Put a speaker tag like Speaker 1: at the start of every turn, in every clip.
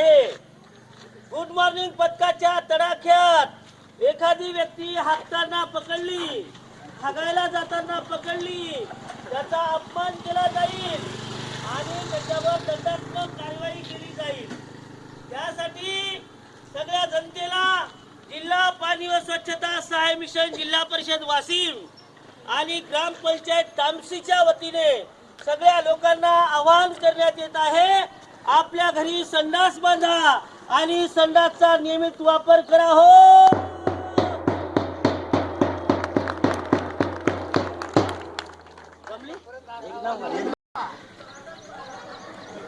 Speaker 1: आहे. Good morning पथकाच्या तडाख्यात एखादी व्यक्ती हाकताना पकडली हगायला जाताना पकडली त्याचा अपमान केला जाईल आणि त्याच्यावर दंडात्मक कारवाई केली जाईल. त्यासाठी सगळ्या जनतेला जिल्हा पाणी व स्वच्छता सहाय मिशन जिल्हा परिषद वाशिम आणि ग्रामपंचायत तामसीच्या वतीने सगळ्या लोकांना आवाहन करण्यात येत आहे. आपल्या घरी संडास बांधा आणि संडासचा नियमित वापर करा हो.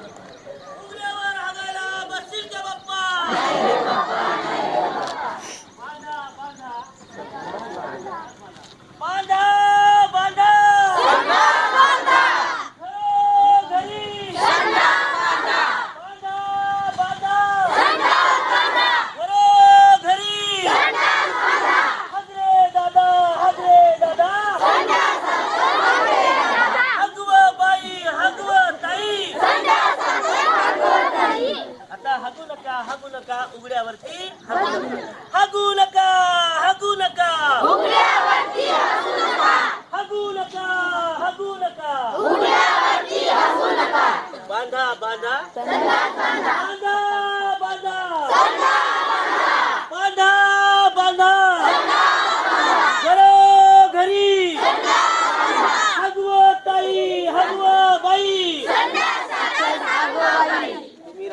Speaker 1: उघड्यावर हागायला बसतील का बाप्पा. हगू नका उघड्यावरती हगू नका हगू नका उघड्यावरती हसू नका हगू नका हगू नका उघड्यावरती हसू नका बांधा बांधा. बांधा